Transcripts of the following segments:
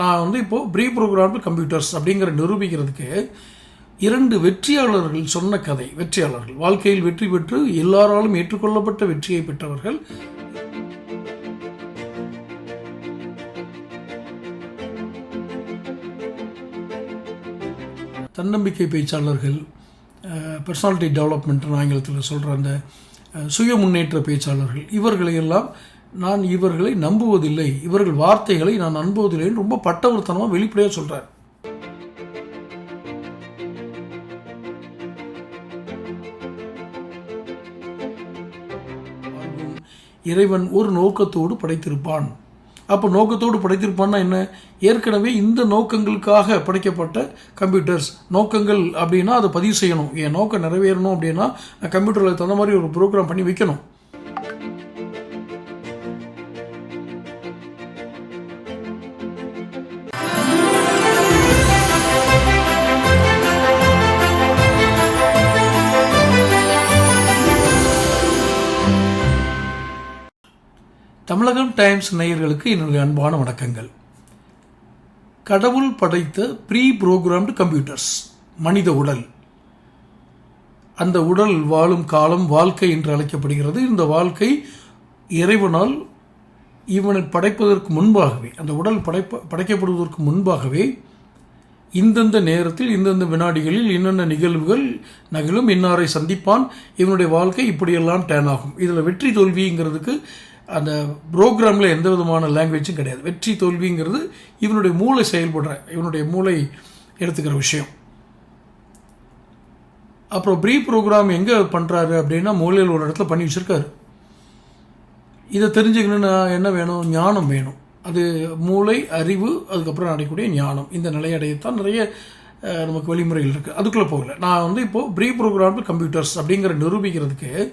நான் வந்து இப்போது ப்ரீ ப்ரோக்ராம்டு கம்ப்யூட்டர்ஸ் அப்படிங்கிற நிரூபிக்கிறதுக்கு இரண்டு வெற்றியாளர்கள் சொன்ன கதை வெற்றியாளர்கள். வாழ்க்கையில் வெற்றி பெற்று எல்லாராலும் ஏற்றுக்கொள்ளப்பட்ட வெற்றியை பெற்றவர்கள். தன்னம்பிக்கை பேச்சாளர்கள் பர்சனாலிட்டி டெவலப்மெண்ட்னு ஆங்கிலத்தில் சொல்கிற அந்த சுய முன்னேற்ற பேச்சாளர்கள் இவர்களையெல்லாம் நான் இவர்களை நம்புவதில்லை. இவர்கள் வார்த்தைகளை நான் நம்புவதில்லைன்னு ரொம்ப பட்டவர்த்தனமாக வெளிப்படையாக சொல்கிறார் இறைவன் ஒரு நோக்கத்தோடு படைத்திருப்பான். அப்போ நோக்கத்தோடு படைத்திருப்பான்னா என்ன? ஏற்கனவே இந்த நோக்கங்களுக்காக படைக்கப்பட்ட கம்ப்யூட்டர்ஸ். நோக்கங்கள் அப்படின்னா அதை பதிவு செய்யணும். என் நோக்கம் நிறைவேறணும் அப்படின்னா கம்ப்யூட்டரில் தகுந்த மாதிரி ஒரு ப்ரோக்ராம் பண்ணி வைக்கணும். தமிழகம் டைம்ஸ் நேயர்களுக்கு என்னுடைய அன்பான வணக்கங்கள். கடவுள் படைத்த ப்ரீ ப்ரோக்ராம்டு கம்ப்யூட்டர்ஸ் மனித உடல். அந்த உடல் வாழும் காலம் வாழ்க்கை என்று அழைக்கப்படுகிறது. இந்த வாழ்க்கை இறைவனால் இவனை படைப்பதற்கு முன்பாகவே அந்த உடல் படைப்ப படைக்கப்படுவதற்கு முன்பாகவே இந்தந்த நேரத்தில் இந்தந்த வினாடிகளில் என்னென்ன நிகழ்வுகள் நகலும் இன்னாரை சந்திப்பான் இவனுடைய வாழ்க்கை இப்படியெல்லாம் டேன் ஆகும். இதில் வெற்றி தோல்விங்கிறதுக்கு அந்த ப்ரோக்ராமில் எந்த விதமான லாங்குவேஜும் கிடையாது. வெற்றி தோல்விங்கிறது இவனுடைய மூளை செயல்படுற இவனுடைய மூளை எடுத்துக்கிற விஷயம். அப்புறம் ப்ரீ ப்ரோக்ராம் எங்கே பண்ணுறாரு அப்படின்னா மூளையில் ஒரு இடத்துல பண்ணி வச்சுருக்காரு. இதை தெரிஞ்சுக்கணுன்னா என்ன வேணும்? ஞானம் வேணும். அது மூளை அறிவு அதுக்கப்புறம் அடையக்கூடிய ஞானம். இந்த நிலையடையத்தான் நிறைய நமக்கு வழிமுறைகள் இருக்குது அதுக்குள்ளே போகல. நான் வந்து இப்போது ப்ரீ ப்ரோக்ராம்டு கம்ப்யூட்டர்ஸ் அப்படிங்கிற நிரூபிக்கிறதுக்கு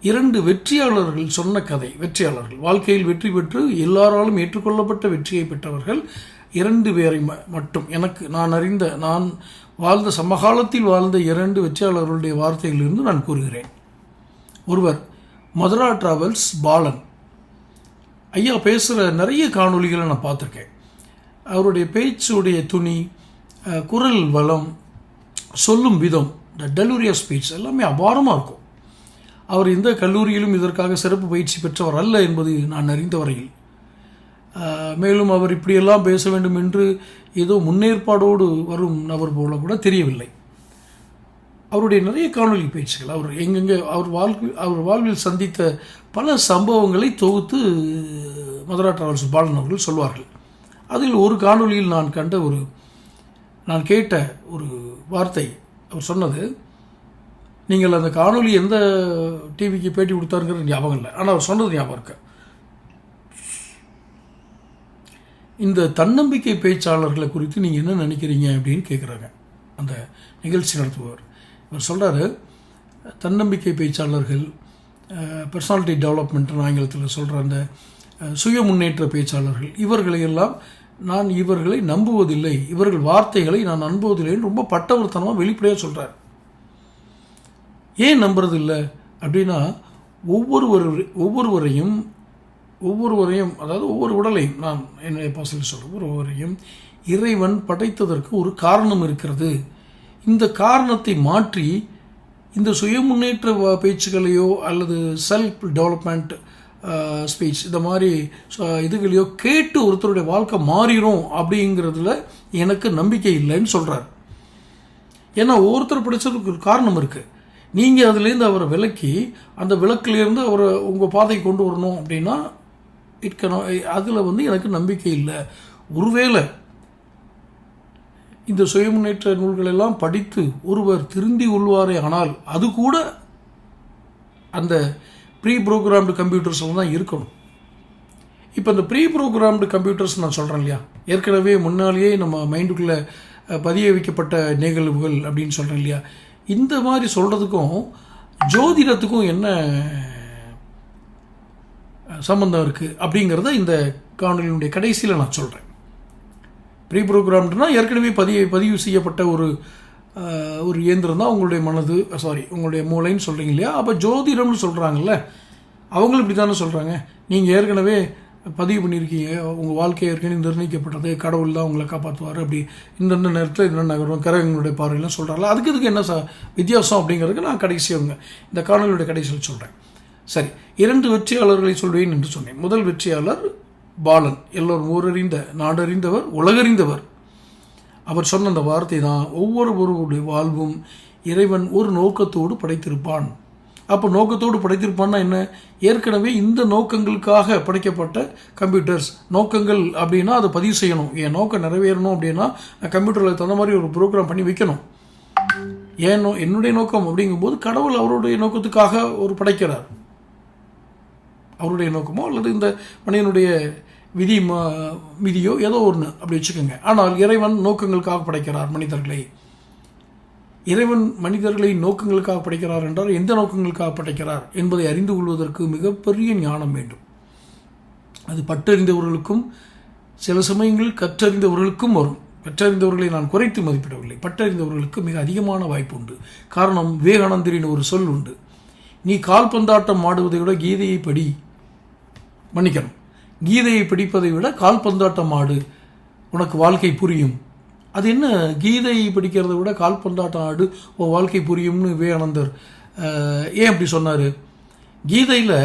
இரண்டு வெற்றியாளர்கள் சொன்ன கதை. வெற்றியாளர்கள். வாழ்க்கையில் வெற்றி பெற்று எல்லாராலும் ஏற்றுக்கொள்ளப்பட்ட வெற்றியை பெற்றவர்கள் இரண்டு பேரை ம- மட்டும். எனக்கு நான் அறிந்த நான் வாழ்ந்த சமகாலத்தில் வாழ்ந்த இரண்டு வெற்றியாளர்களுடைய வார்த்தைகளிலிருந்து நான் கூறுகிறேன். ஒருவர் மதுரா டிராவல்ஸ் பாலன். ஐயா பேசுகிற நிறைய காணொளிகளை நான் பார்த்துருக்கேன். அவருடைய பேச்சுடைய துணி குரல் வளம் சொல்லும் விதம் இந்த டெலூரியா ஸ்பீச் எல்லாமே அபாரமாக இருக்கும். அவர் எந்த கல்லூரியிலும் இதற்காக சிறப்பு பயிற்சி பெற்றவர் அல்ல என்பது நான் அறிந்த வரையில். மேலும் அவர் இப்படியெல்லாம் பேச வேண்டும் என்று ஏதோ முன்னேற்பாடோடு வரும் நபர் போல கூட தெரியவில்லை. அவருடைய நிறைய காணொளி பேச்சுகள் அவர் எங்கெங்கே அவர் வாழ்வில் அவர் வாழ்வில் சந்தித்த பல சம்பவங்களை தொகுத்து மதுரா டிராவல்ஸ் பாலன் அவர்கள் சொல்வார்கள். அதில் ஒரு காணொலியில் நான் கண்ட ஒரு நான் கேட்ட ஒரு வார்த்தை அவர் சொன்னது நீங்கள் அந்த காணொலி எந்த டிவிக்கு பேட்டி கொடுத்தாருங்கிறது ஞாபகம் இல்லை. ஆனால் அவர் சொன்னது ஞாபகம் இருக்கு. இந்த தன்னம்பிக்கை பேச்சாளர்களை குறித்து நீங்கள் என்ன நினைக்கிறீங்க அப்படின்னு கேட்குறாங்க அந்த நிகழ்ச்சி நடத்துபவர். அவர் சொல்கிறாரு தன்னம்பிக்கை பேச்சாளர்கள் பர்சனாலிட்டி டெவலப்மெண்ட்னு ஆங்கிலத்தில் சொல்கிற அந்த சுய முன்னேற்ற பேச்சாளர்கள் இவர்களையெல்லாம் நான் இவர்களை நம்புவதில்லை இவர்கள் வார்த்தைகளை நான் நம்புவதில்லைன்னு ரொம்ப பட்டவர்த்தனமாக வெளிப்படையாக சொல்கிறார் ஏன் நம்புறதில்லை அப்படின்னா ஒவ்வொருவர் ஒவ்வொருவரையும் ஒவ்வொருவரையும் அதாவது ஒவ்வொரு உடலையும் நான் என்னுடைய பாசல் சொல்கிறேன் ஒவ்வொருவரையும் இறைவன் படைத்ததற்கு ஒரு காரணம் இருக்கிறது. இந்த காரணத்தை மாற்றி இந்த சுய முன்னேற்ற வ- பேச்சுகளையோ அல்லது செல்ஃப் டெவலப்மெண்ட் ஸ்பீச் இந்த மாதிரி ச- இதுகளையோ கேட்டு ஒருத்தருடைய வாழ்க்கை மாறிடும் அப்படிங்கிறதுல எனக்கு நம்பிக்கை இல்லைன்னு சொல்கிறார் ஏன்னா ஒவ்வொருத்தர் படித்ததுக்கு ஒரு காரணம் இருக்குது நீங்கள் அதுலேருந்து அவரை விலக்கி அந்த விளக்குலேருந்து அவரை உங்கள் பாதை கொண்டு வரணும் அப்படின்னா இட் அதில் வந்து எனக்கு நம்பிக்கை இல்லை. ஒருவேளை இந்த சுயமுன்னேற்ற நூல்கள் எல்லாம் படித்து ஒருவர் திருந்தி கொள்வாரே ஆனால் அது கூட அந்த ப்ரீ ப்ரோக்ராம்டு கம்ப்யூட்டர்ஸில் தான் இருக்கணும். இப்போ இந்த ப்ரீ ப்ரோக்ராம்டு கம்ப்யூட்டர்ஸ் நான் சொல்கிறேன் இல்லையா? ஏற்கனவே முன்னாலேயே நம்ம மைண்டுக்குள்ளே பதிய வைக்கப்பட்ட நிகழ்வுகள் அப்படின்னு சொல்கிறேன் இல்லையா? இந்த மாதிரி சொல்கிறதுக்கும் ஜோதிடத்துக்கும் என்ன சம்மந்தம் சம்பந்தம் இருக்குது அப்படிங்கிறத இந்த காணொலியினுடைய கடைசியில் நான் சொல்கிறேன் ப்ரீ ப்ரோக்ராம்டுனா ஏற்கனவே பதிவு பதிவு செய்யப்பட்ட ஒரு ஒரு இயந்திரம் தான் உங்களுடைய மனது சாரி உங்களுடைய மூளைன்னு சொல்கிறீங்க இல்லையா? அப்போ ஜோதிடம்னு சொல்கிறாங்கல்ல அவங்களும் இப்படி தானே சொல்கிறாங்க நீங்கள் ஏற்கனவே பதிவு பண்ணியிருக்கீங்க. உங்கள் வாழ்க்கை ஏற்கனவே நிர்ணயிக்கப்பட்டது. கடவுள் தான் உங்களை காப்பாற்றுவார் அப்படி இந்தந்த நேரத்தில் இந்த நகரம். கிரகங்களுடைய பார்வையெல்லாம் சொல்கிறாங்களா அதுக்கு இதுக்கு என்ன ச வித்தியாசம் அப்படிங்கிறதுக்கு நான் கடைசியவங்க இந்த காணொலியுடைய கடைசியில் சொல்கிறேன் சரி இரண்டு வெற்றியாளர்களை சொல்வேன் என்று சொன்னேன். முதல் வெற்றியாளர் பாலன் எல்லோரும் ஊரறிந்த நாடறிந்தவர் உலகறிந்தவர். அவர் சொன்ன அந்த வார்த்தை தான் ஒவ்வொருவருடைய வாழ்வும் இறைவன் ஒரு நோக்கத்தோடு படைத்திருப்பான். அப்போ நோக்கத்தோடு படைத்திருப்பான்னா என்ன? ஏற்கனவே இந்த நோக்கங்களுக்காக படைக்கப்பட்ட கம்ப்யூட்டர்ஸ். நோக்கங்கள் அப்படின்னா அதை பதிவு செய்யணும். என் நோக்கம் நிறைவேறணும் அப்படின்னா கம்ப்யூட்டரில் தகுந்த மாதிரி ஒரு ப்ரோக்ராம் பண்ணி வைக்கணும். ஏன் என்னுடைய நோக்கம் அப்படிங்கும்போது கடவுள் அவருடைய நோக்கத்துக்காக ஒரு படைக்கிறார். அவருடைய நோக்கமோ அல்லது இந்த மனிதனுடைய விதி ம விதியோ ஏதோ ஒன்று அப்படி வச்சுக்கோங்க. ஆனால் இறைவன் நோக்கங்களுக்காக படைக்கிறார் மனிதர்களை. இறைவன் மனிதர்களை நோக்கங்களுக்காக படைக்கிறார் என்றால் எந்த நோக்கங்களுக்காக படைக்கிறார் என்பதை அறிந்து கொள்வதற்கு மிகப்பெரிய ஞானம் வேண்டும். அது பட்டறிந்தவர்களுக்கும் சில சமயங்களில் கற்றறிந்தவர்களுக்கும் வரும். கற்றறிந்தவர்களை நான் குறைத்து மதிப்பிடவில்லை. பட்டறிந்தவர்களுக்கு மிக அதிகமான வாய்ப்பு உண்டு. காரணம் விவேகானந்தரின் ஒரு சொல் உண்டு. நீ கால்பந்தாட்டம் ஆடுவதை விட கீதையை படி. மன்னிக்கணும். கீதையை படிப்பதை விட கால்பந்தாட்டம் ஆடு. உனக்கு வாழ்க்கை புரியும். அது என்ன? கீதையை படிக்கிறதை விட கால்பந்தாட்டம் ஆடு உன் வாழ்க்கை புரியும்னு விவேகானந்தர் ஏன் அப்படி சொன்னார்? கீதையில்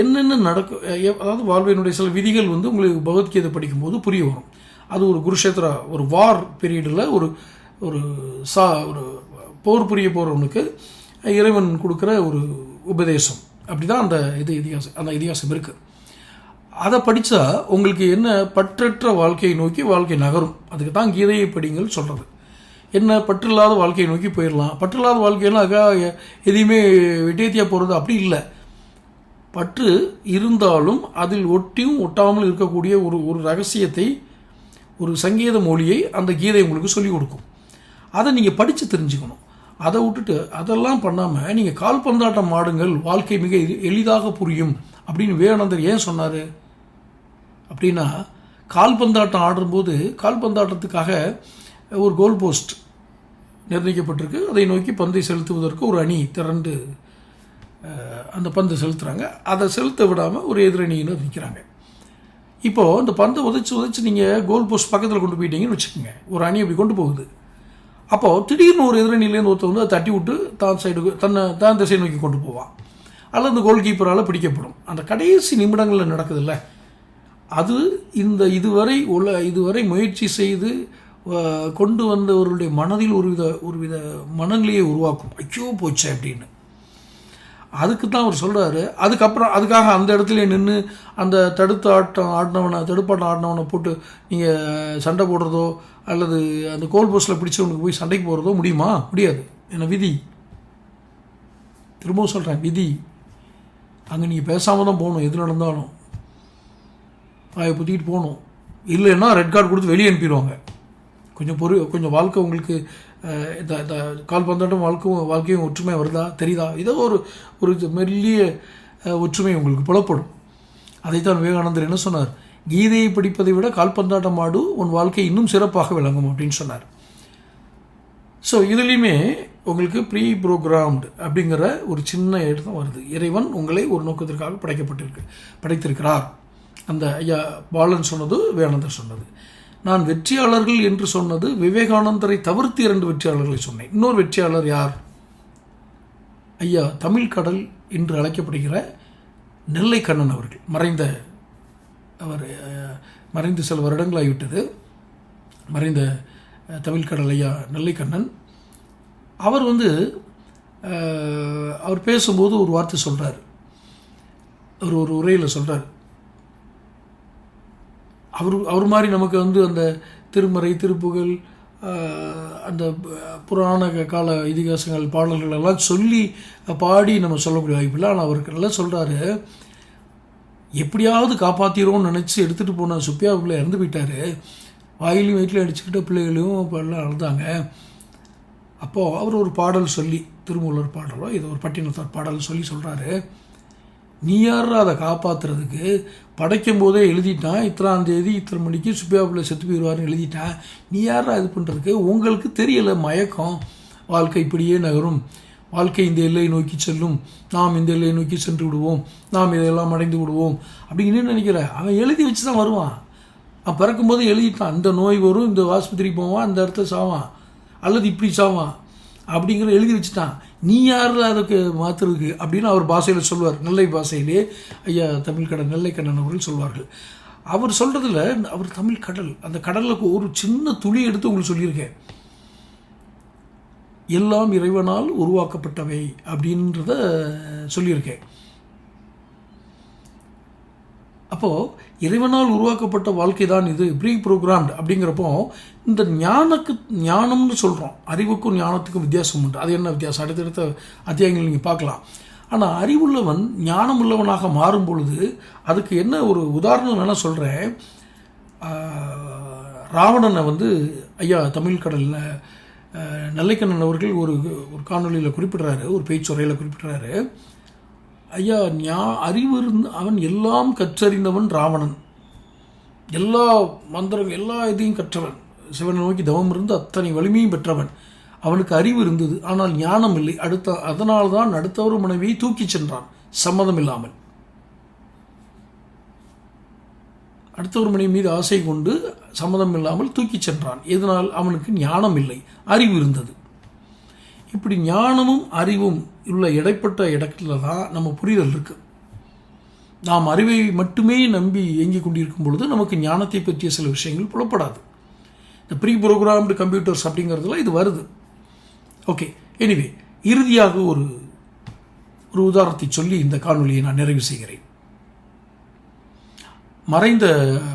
என்னென்ன நடக்கும் அதாவது வாழ்வினுடைய சில விதிகள் வந்து உங்களுக்கு பகவத்கீதை படிக்கும்போது புரிய வரும். அது ஒரு குருஷேத்திரா ஒரு வார் பீரியடில் ஒரு ஒரு சா ஒரு போர் புரிய போகிறவனுக்கு இறைவன் கொடுக்குற ஒரு உபதேசம். அப்படி தான் அந்த இது இதிகாசம் அந்த இதிகாசம் இருக்குது அதை படித்தா உங்களுக்கு என்ன பற்றற்ற வாழ்க்கையை நோக்கி வாழ்க்கை நகரும். அதுக்கு தான் கீதையை படிங்கள் சொல்கிறது என்ன பற்றில்லாத வாழ்க்கையை நோக்கி போயிடலாம் பற்றில்லாத வாழ்க்கையெல்லாம் அக்கா எதையுமே விட்டேத்தியாக போகிறது அப்படி இல்லை. பற்று இருந்தாலும் அதில் ஒட்டியும் ஒட்டாமல் இருக்கக்கூடிய ஒரு ஒரு ரகசியத்தை ஒரு சங்கீத மொழியை அந்த கீதை உங்களுக்கு சொல்லிக் கொடுக்கும். அதை நீங்கள் படித்து தெரிஞ்சுக்கணும். அதை விட்டுட்டு அதெல்லாம் பண்ணாமல் நீங்கள் கால்பந்தாட்டம் ஆடுங்கள். வாழ்க்கை மிக எளிதாக புரியும் அப்படின்னு விவேகானந்தர் ஏன் சொன்னார்? அப்படின்னா கால்பந்தாட்டம் ஆடும்போது கால்பந்தாட்டத்துக்காக ஒரு கோல் போஸ்ட் நிர்ணயிக்கப்பட்டிருக்கு. அதை நோக்கி பந்தை செலுத்துவதற்கு ஒரு அணி திரண்டு அந்த பந்து செலுத்துகிறாங்க அதை செலுத்த விடாமல் ஒரு எதிரணியினர் நிற்கிறாங்க இப்போது அந்த பந்தை உதைச்சு உதைச்சு நீங்கள் கோல் போஸ்ட் பக்கத்தில் கொண்டு போயிட்டீங்கன்னு வச்சுக்கோங்க. ஒரு அணி அப்படி கொண்டு போகுது. அப்போது திடீர்னு ஒரு எதிரணியிலேருந்து ஒருத்த வந்து அதை தட்டி விட்டு தான் சைடு தன்னை தான் திசை நோக்கி கொண்டு போவான். அல்லது அந்த கோல் கீப்பரால் பிடிக்கப்படும். அந்த கடைசி நிமிடங்களில் நடக்குதுல்ல அது இந்த இதுவரை உள்ள இதுவரை முயற்சி செய்து கொண்டு வந்தவர்களுடைய மனதில் ஒருவித ஒருவித மனநிலையை உருவாக்கும். ஐயோ போச்சே அப்படின்னு. அதுக்கு தான் அவர் சொல்கிறாரு அதுக்கப்புறம் அதுக்காக அந்த இடத்துல நின்று அந்த தடுத்து ஆட்டம் ஆடினவனை தடுப்பாட்டம் ஆடினவனை போட்டு நீங்கள் சண்டை போடுறதோ அல்லது அந்த கோல் போஸ்ட்டில் பிடிச்சவனுக்கு போய் சண்டைக்கு போகிறதோ முடியுமா? முடியாது. என்ன விதி? திரும்பவும் சொல்கிறேன் விதி. அங்கே நீங்கள் பேசாமல் தான் போகணும் எது நடந்தாலும். வாயை புத்திக்கிட்டு போகணும். இல்லைன்னா ரெட் கார்டு கொடுத்து வெளியே அனுப்பிடுவாங்க. கொஞ்சம் பொறு கொஞ்சம் வாழ்க்கை உங்களுக்கு அஹ், இந்த இந்த கால்பந்தாட்டம் வாழ்க்கையும் வாழ்க்கையும் ஒற்றுமை வருதா தெரியுதா? ஏதோ ஒரு ஒரு மெல்லிய ஒற்றுமை உங்களுக்கு புலப்படும். அதைத்தான் விவேகானந்தர் என்ன சொன்னார்? கீதையை படிப்பதை விட கால்பந்தாட்டம் ஆடு உன் வாழ்க்கை இன்னும் சிறப்பாக விளங்கும் அப்படின்னு சொன்னார். ஸோ இதுலேயுமே உங்களுக்கு ப்ரீ ப்ரோக்ராம்டு அப்படிங்கிற ஒரு சின்ன இடம் வருது. இறைவன் உங்களை ஒரு நோக்கத்திற்காக படைக்கப்பட்டிருக்கு படைத்திருக்கிறார். அந்த ஐயா பாலன் சொன்னது விவேகானந்தர் சொன்னது. நான் வெற்றியாளர்கள் என்று சொன்னது விவேகானந்தரை தவிர்த்து இரண்டு வெற்றியாளர்களை சொன்னேன். இன்னொரு வெற்றியாளர் யார்? ஐயா தமிழ் கடல் என்று அழைக்கப்படுகிற நெல்லை கண்ணன் அவர்கள். மறைந்த அவர் மறைந்து சில வருடங்களாகிவிட்டது. மறைந்த அஹ், தமிழ் கடல் ஐயா நெல்லைக்கண்ணன். அவர் வந்து அவர் பேசும்போது ஒரு வார்த்தை சொல்கிறார் அவர் ஒரு உரையில் சொல்கிறார் அவர் அவர் மாதிரி நமக்கு வந்து அந்த திருமறை திருப்புகழ் அந்த புராண கால இதிகாசங்கள் பாடல்கள் எல்லாம் சொல்லி பாடி நம்ம சொல்லக்கூடிய வாய்ப்பில்லை ஆனால் அவருக்கு நல்லா சொல்கிறாரு எப்படியாவது காப்பாற்றிடுவோம்னு நினச்சி எடுத்துகிட்டு போன சுப்பியா பிள்ளை இறந்து போயிட்டாரு. வாயிலையும் வயிற்றிலையும் அடிச்சுக்கிட்ட பிள்ளைகளையும் இப்போ எல்லாம் அழுதாங்க. அப்போது அவர் ஒரு பாடல் சொல்லி திருமூலர் பாடலோ ஏதோ ஒரு பட்டினத்தார் பாடல் சொல்லி சொல்கிறாரு நீ யாரா அதை காப்பாற்றுறதுக்கு படைக்கும் போதே எழுதிட்டான். இத்தனாம் தேதி இத்தனை மணிக்கு சுப்பியாவில் செத்து போயிடுவார்னு எழுதிட்டான் நீ யாரா இது பண்ணுறதுக்கு உங்களுக்கு தெரியலை மயக்கம். வாழ்க்கை இப்படியே நகரும். வாழ்க்கை இந்த எல்லையை நோக்கி செல்லும். நாம் இந்த எல்லையை நோக்கி சென்று விடுவோம். நாம் இதையெல்லாம் அடைந்து விடுவோம். அப்படின்னு நினைக்கிற? அவன் எழுதி வச்சு தான் வருவான். அவன் பிறக்கும்போது எழுதிட்டான். இந்த நோய் வரும் இந்த ஆஸ்பத்திரிக்கு போவான் அந்த இடத்துல சாவான். அல்லது இப்படி சாவான். அப்படிங்கிற எழுதி வச்சுட்டான். நீ யார் அதுக்கு மாற்றுறதுக்கு அப்படின்னு அவர் பாஷையில் சொல்வார் நெல்லை பாஷையிலே ஐயா தமிழ் கடல் நெல்லை கண்ணன் அவர்கள் சொல்வார்கள். அவர் சொல்கிறதுல அவர் தமிழ் கடல் அந்த கடலுக்கு ஒரு சின்ன துளி எடுத்து உங்களுக்கு சொல்லியிருக்கேன். எல்லாம் இறைவனால் உருவாக்கப்பட்டவை அப்படின்றத சொல்லியிருக்கேன். அப்போது இறைவனால் உருவாக்கப்பட்ட வாழ்க்கை தான் இது. ப்ரீ ப்ரோக்ராம்டு அப்படிங்கிறப்போ இந்த ஞானக்கு ஞானம்னு சொல்கிறோம் அறிவுக்கும் ஞானத்துக்கும் வித்தியாசம் உண்டு. அது என்ன வித்தியாசம்? அடுத்தடுத்த அத்தியாயங்கள் நீங்கள் பார்க்கலாம். ஆனால் அறிவுள்ளவன் ஞானம் உள்ளவனாக மாறும் பொழுது அதுக்கு என்ன ஒரு உதாரணம் வேணால் சொல்கிறேன் ராவணனை வந்து ஐயா தமிழ் கடலில் நெல்லைக்கண்ணன் அவர்கள் ஒரு ஒரு காணொலியில் குறிப்பிடுறாரு ஒரு பேச்சுரையில் குறிப்பிடுறாரு. ஐயா ஞா அறிவு இருந்து அவன் எல்லாம் கற்றறிந்தவன் ராவணன். எல்லா மந்திரம் எல்லா இதையும் கற்றவன். சிவனை நோக்கி தவம் இருந்து அத்தனை வலிமையும் பெற்றவன். அவனுக்கு அறிவு இருந்தது ஆனால் ஞானம் இல்லை. அடுத்த அதனால் தான் அடுத்தவர் மனைவியை தூக்கிச் சென்றான் சம்மதம் இல்லாமல் அடுத்தவர் மனைவி மீது ஆசை கொண்டு சம்மதம் இல்லாமல் தூக்கிச் சென்றான். இதனால் அவனுக்கு ஞானம் இல்லை அறிவு இருந்தது. இப்படி ஞானமும் அறிவும் உள்ள இடைப்பட்ட இடத்துல தான் நம்ம புரிதல் இருக்குது நாம் அறிவை மட்டுமே நம்பி இயங்கி கொண்டிருக்கும் பொழுது நமக்கு ஞானத்தை பற்றிய சில விஷயங்கள் புலப்படாது. இந்த ப்ரீ ப்ரோக்ராம்டு கம்ப்யூட்டர்ஸ் அப்படிங்கிறதுல இது வருது. ஓகே எனிவே இறுதியாக ஒரு ஒரு உதாரணத்தை சொல்லி இந்த காணொலியை நான் நிறைவு செய்கிறேன். மறைந்த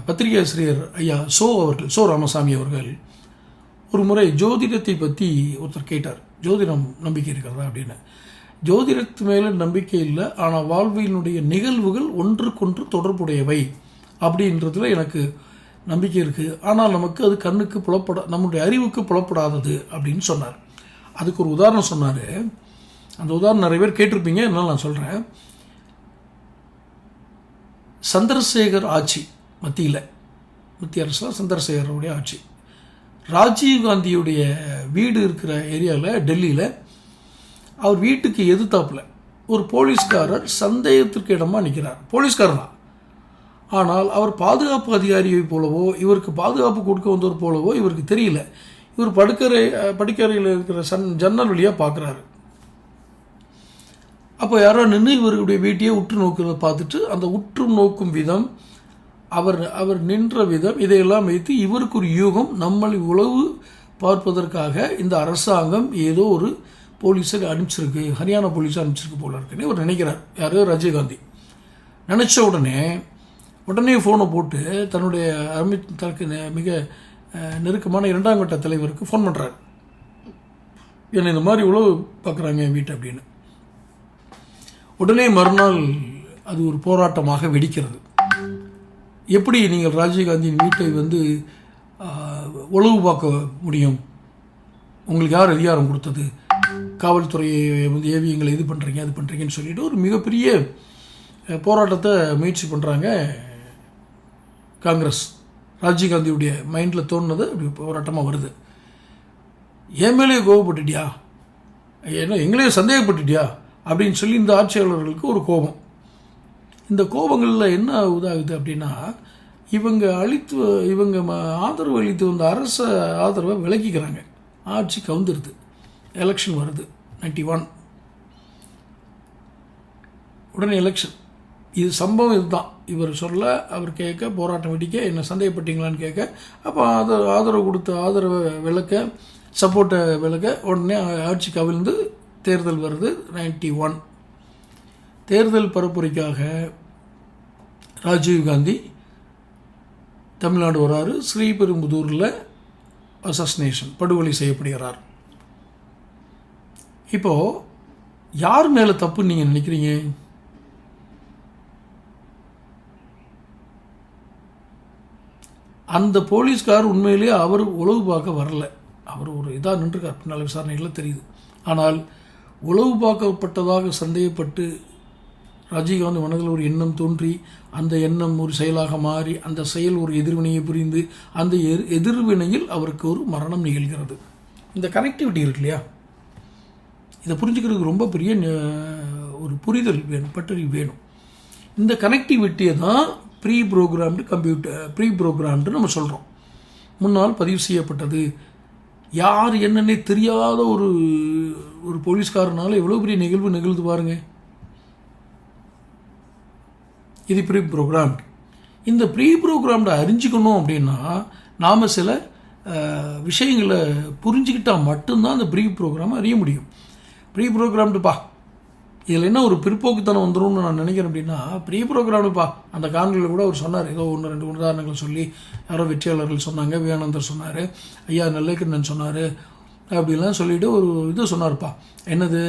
பத்திரிகை ஆசிரியர் ஐயா சோ அவர்கள் சோ ராமசாமி அவர்கள் ஒரு முறை ஜோதிடத்தை பற்றி ஒருத்தர் கேட்டார். ஜோதிடம் நம்பிக்கை இருக்கிறதா அப்படின்னு. ஜோதிடத்து மேலே நம்பிக்கை இல்லை ஆனால் வாழ்வினுடைய நிகழ்வுகள் ஒன்றுக்கொன்று தொடர்புடையவை அப்படின்றதுல எனக்கு நம்பிக்கை இருக்குது ஆனால் நமக்கு அது கண்ணுக்கு புலப்பட நம்முடைய அறிவுக்கு புலப்படாதது அப்படின்னு சொன்னார். அதுக்கு ஒரு உதாரணம் சொன்னார். அந்த உதாரணம் நிறைய பேர் கேட்டிருப்பீங்க என்னால் நான் சொல்கிறேன் சந்திரசேகர் ஆட்சி மத்தியில் மத்திய அரசில் சந்திரசேகருடைய ஆட்சி. ராஜீவ் காந்தியுடைய வீடு இருக்கிற ஏரியாவில் டெல்லியில் அவர் வீட்டுக்கு எதிர்த்தாப்பில் ஒரு போலீஸ்காரர் சந்தேகத்திற்கு இடமா நிற்கிறார் போலீஸ்காரர் தான் ஆனால் அவர் பாதுகாப்பு அதிகாரியை போலவோ இவருக்கு பாதுகாப்பு கொடுக்க வந்தவர் போலவோ இவருக்கு தெரியல. இவர் படுக்கறை படுக்கறையில் இருக்கிற சன் ஜன்னல் வழியாக பார்க்குறாரு அப்போ யாரோ நின்று இவருடைய வீட்டையே உற்று நோக்கிறத பார்த்துட்டு அந்த உற்று நோக்கும் விதம் அவர் அவர் நின்ற விதம் இதையெல்லாம் வைத்து இவருக்கு ஒரு யூகம் நம்மளை உளவு பார்ப்பதற்காக இந்த அரசாங்கம் ஏதோ ஒரு போலீஸை அனுப்பிச்சிருக்கு ஹரியானா போலீஸ் அனுப்பிச்சிருக்கு போல இருக்குன்னு அவர் நினைக்கிறார். யார்? ராஜீவ்காந்தி. நினச்ச உடனே உடனே ஃபோனை போட்டு தன்னுடைய அருமை தனக்கு மிக நெருக்கமான இரண்டாம் கட்ட தலைவருக்கு ஃபோன் பண்ணுறாரு என்னை இந்த மாதிரி உழவு பார்க்குறாங்க என் வீட்டை அப்படின்னு. உடனே மறுநாள் அது ஒரு போராட்டமாக வெடிக்கிறது. எப்படி நீங்கள் ராஜீவ்காந்தியின் வீட்டை வந்து உளவு பார்க்க முடியும்? உங்களுக்கு யார் அதிகாரம் கொடுத்தது? காவல்துறையை வந்து ஏவியங்களை இது பண்ணுறீங்க அது பண்ணுறீங்கன்னு சொல்லிட்டு ஒரு மிகப்பெரிய போராட்டத்தை முயற்சி பண்ணுறாங்க காங்கிரஸ். ராஜீவ்காந்தியுடைய மைண்டில் தோணுனது அப்படி போராட்டமாக வருது. என் மேலேயே கோவப்பட்டுட்டியா? ஏன்னா எங்களையும் சந்தேகப்பட்டுட்டியா? அப்படின்னு சொல்லி இந்த ஆட்சியாளர்களுக்கு ஒரு கோபம். இந்த கோபங்களில் என்ன இதாகுது அப்படின்னா இவங்க அளித்து இவங்க ஆதரவு அளித்து வந்த அரச ஆதரவை விலக்கிக்கிறாங்க. ஆட்சி கவுந்துருது. எலெக்ஷன் வருது. நைன்டி ஒன் உடனே எலெக்ஷன் இது சம்பவம் இதுதான். இவர் சொல்ல அவர் கேட்க போராட்டம் வெடிக்க என்ன சந்தேகப்பட்டீங்களான்னு கேட்க அப்போ ஆதரவு ஆதரவு கொடுத்த ஆதரவை விளக்க சப்போர்ட்டை விளக்க உடனே ஆட்சி கவிழ்ந்து தேர்தல் வருது. நைன்டி ஒன் தேர்தல் பரப்புரைக்காக ராஜீவ்காந்தி தமிழ்நாடு வராரு. ஸ்ரீபெரும்புதூரில் அசஸ்னேஷன் படுகொலை செய்யப்படுகிறார். இப்போது யார் மேலே தப்புன்னு நீங்கள் நினைக்கிறீங்க? அந்த போலீஸ்கார் உண்மையிலேயே அவர் உளவு பார்க்க வரல. அவர் ஒரு இதாக நின்றுருக்கார். பின்னால் விசாரணைகளில் தெரியுது. ஆனால் உளவு பார்க்கப்பட்டதாக சந்தேகப்பட்டு ரஜினிகாந்த் மனதில் ஒரு எண்ணம் தோன்றி அந்த எண்ணம் ஒரு செயலாக மாறி அந்த செயல் ஒரு எதிர்வினையை புரிந்து அந்த எதிர்வினையில் அவருக்கு ஒரு மரணம் நிகழ்கிறது. இந்த கனெக்டிவிட்டி இருக்கு இல்லையா? இதை புரிஞ்சுக்கிறதுக்கு ரொம்ப பெரிய ஒரு புரிதல் வேணும் பட்டறி வேணும். இந்த கனெக்டிவிட்டியை தான் pre programmed computer pre programmed நம்ம சொல்கிறோம் முன்னால் பதிவு செய்யப்பட்டது. யார் என்னன்னே தெரியாத ஒரு ஒரு போலீஸ்காரனால எவ்வளோ பெரிய நிகழ்வு நிகழ்ந்து பாருங்கள் இது ப்ரீ ப்ரோக்ராம்டு இந்த ப்ரீ ப்ரோக்ராம்டை அறிஞ்சிக்கணும் அப்படின்னா நாம் சில விஷயங்களை புரிஞ்சுக்கிட்டால் மட்டும்தான் அந்த ப்ரீ ப்ரோக்ராம் அறிய முடியும். ப்ரீ ப்ரோக்ராம்டுப்பா இதில் என்ன ஒரு பிற்போக்குத்தனம் வந்துடும்னு நான் நினைக்கிறேன் அப்படின்னா ப்ரீ ப்ரோக்ராம்டுப்பா அந்த காணொலியில் கூட அவர் சொன்னார். ஏதோ ஒன்று ரெண்டு உதாரணங்கள் சொல்லி யாரோ வெற்றியாளர்கள் சொன்னாங்க விவேகானந்தர் சொன்னார் ஐயா நல்லக்கண்ணன் சொன்னார் அப்படிலாம் சொல்லிவிட்டு ஒரு இது சொன்னார்ப்பா. என்னது?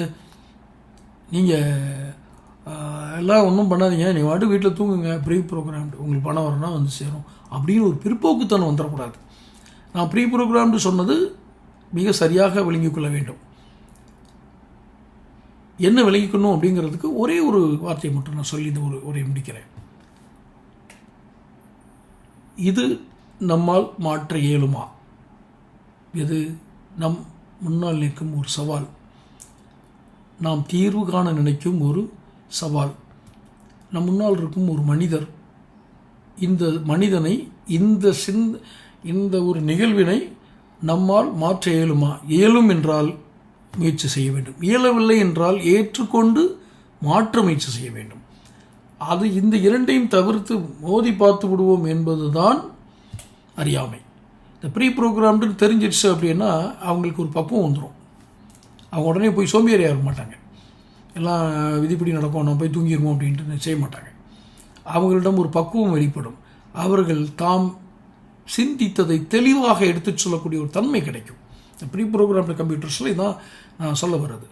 நீங்கள் எல்லாம் ஒன்றும் பண்ணாதீங்க. நீ வாட்டு வீட்டில் தூங்குங்க. ப்ரீ ப்ரோக்ராம்டு உங்களுக்கு பணம் வரணும்னா வந்து சேரும். அப்படின்னு ஒரு பிற்போக்குத்தனம் வந்துடக்கூடாது. நான் ப்ரீ ப்ரோக்ராம்டு சொன்னது மிக சரியாக விளங்கிக் கொள்ள வேண்டும். என்ன விளங்கிக்கணும் அப்படிங்கிறதுக்கு ஒரே ஒரு வார்த்தையை மட்டும் நான் சொல்லி இந்த ஒரு உரையை முடிக்கிறேன். இது நம்மால் மாற்ற இயலுமா? இது நம் முன்னால் நிற்கும் ஒரு சவால். நாம் தீர்வு காண நினைக்கும் ஒரு சவால். நம் முன்னால் இருக்கும் ஒரு மனிதர். இந்த மனிதனை இந்த சிந் இந்த ஒரு நிகழ்வினை நம்மால் மாற்ற இயலுமா? இயலும் என்றால் முயற்சி செய்ய வேண்டும். இயலவில்லை என்றால் ஏற்றுக்கொண்டு மாற்ற முயற்சி செய்ய வேண்டும். அது இந்த இரண்டையும் தவிர்த்து மோதி பார்த்து விடுவோம் என்பதுதான் அறியாமை. இந்த ப்ரீ ப்ரோக்ராம்டு தெரிஞ்சிடுச்சு அப்படின்னா அவங்களுக்கு ஒரு பக்குவம் வந்துடும் அவங்க உடனே போய் சோம்பேறி ஆக மாட்டாங்க. எல்லாம் விதிப்படி நடக்கும் நம்ம போய் தூங்கிடுவோம் அப்படின்ட்டு செய்ய மாட்டாங்க. அவர்களிடம் ஒரு பக்குவம் வெளிப்படும். அவர்கள் தாம் சிந்தித்ததை தெளிவாக எடுத்துச் சொல்லக்கூடிய ஒரு தன்மை கிடைக்கும். இந்த ப்ரீ ப்ரோக்ராம்டு கம்ப்யூட்டர்ஸில் இதான் நான் சொல்ல வர்றது.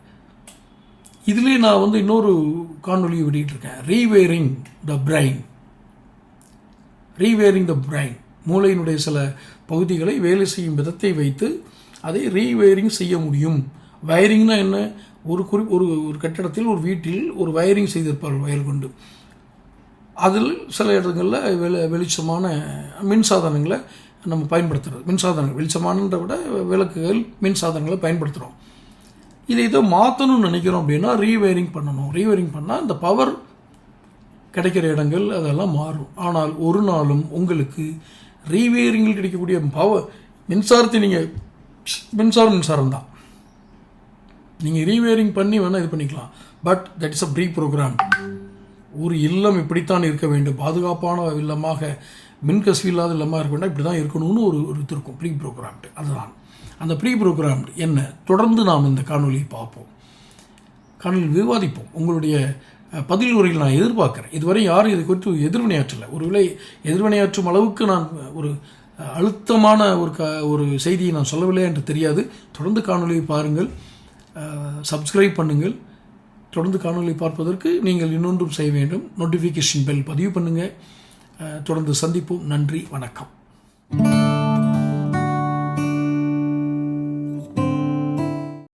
இதுலேயே நான் வந்து இன்னொரு காணொலியை வெளியிட்டிருக்கேன். ரீவேரிங் த பிரைன் ரீவேரிங் த பிரைன் மூளையினுடைய சில பகுதிகளை வேலை செய்யும் விதத்தை வைத்து அதை ரீவேரிங் செய்ய முடியும். வயரிங்னா என்ன? ஒரு குறி ஒரு ஒரு கட்டிடத்தில் ஒரு வீட்டில் ஒரு வயரிங் செய்திருப்பார்கள் வயல் கொண்டு. அதில் சில இடங்களில் வெளி வெளிச்சமான மின்சாதனங்களை நம்ம பயன்படுத்துகிறது மின்சாதனங்கள் வெளிச்சமானதை விட விளக்குகள் மின்சாதனங்களை பயன்படுத்துகிறோம் இதை இதை மாற்றணும்னு நினைக்கிறோம் அப்படின்னா ரீவயரிங் பண்ணணும். ரீவயரிங் பண்ணால் இந்த பவர் கிடைக்கிற இடங்கள் அதெல்லாம் மாறும். ஆனால் ஒரு நாளும் உங்களுக்கு ரீவேரிங்கில் கிடைக்கக்கூடிய பவர் மின்சாரத்தை நீங்கள் மின்சாரம் மின்சாரம் தான். நீங்கள் ரீவேரிங் பண்ணி வேணால் இது பண்ணிக்கலாம். But that is a pre program ஒரு இல்லம் இப்படித்தான் இருக்க வேண்டும். பாதுகாப்பான இல்லமாக மின்கசிவு இல்லாத இல்லமாக இருக்க வேண்டாம். இப்படி தான் இருக்கணும்னு ஒரு ஒரு இது இருக்கும். ப்ரீ ப்ரோக்ராம்டு அதுதான். அந்த ப்ரீ ப்ரோக்ராம்டு என்ன? தொடர்ந்து நாம் இந்த காணொலியை பார்ப்போம். காணொலியில் விவாதிப்போம். உங்களுடைய பதில் உரையில் நான் எதிர்பார்க்குறேன். இதுவரை யாரும் இது குறித்து எதிர்வினையாற்றலை. ஒருவேளை எதிர்வினையாற்றும் அளவுக்கு நான் ஒரு அழுத்தமான ஒரு க ஒரு செய்தியை நான் சொல்லவில்லை என்று தெரியாது. தொடர்ந்து காணொலியை பாருங்கள். சப்ஸ்கிரைப் பண்ணுங்கள். தொடர்ந்து காணொலி பார்ப்பதற்கு நீங்கள் இன்னொன்றும் செய்ய வேண்டும். நோட்டிஃபிகேஷன் பெல் பதிவு பண்ணுங்கள் தொடர்ந்து சந்திப்போம். நன்றி. வணக்கம்.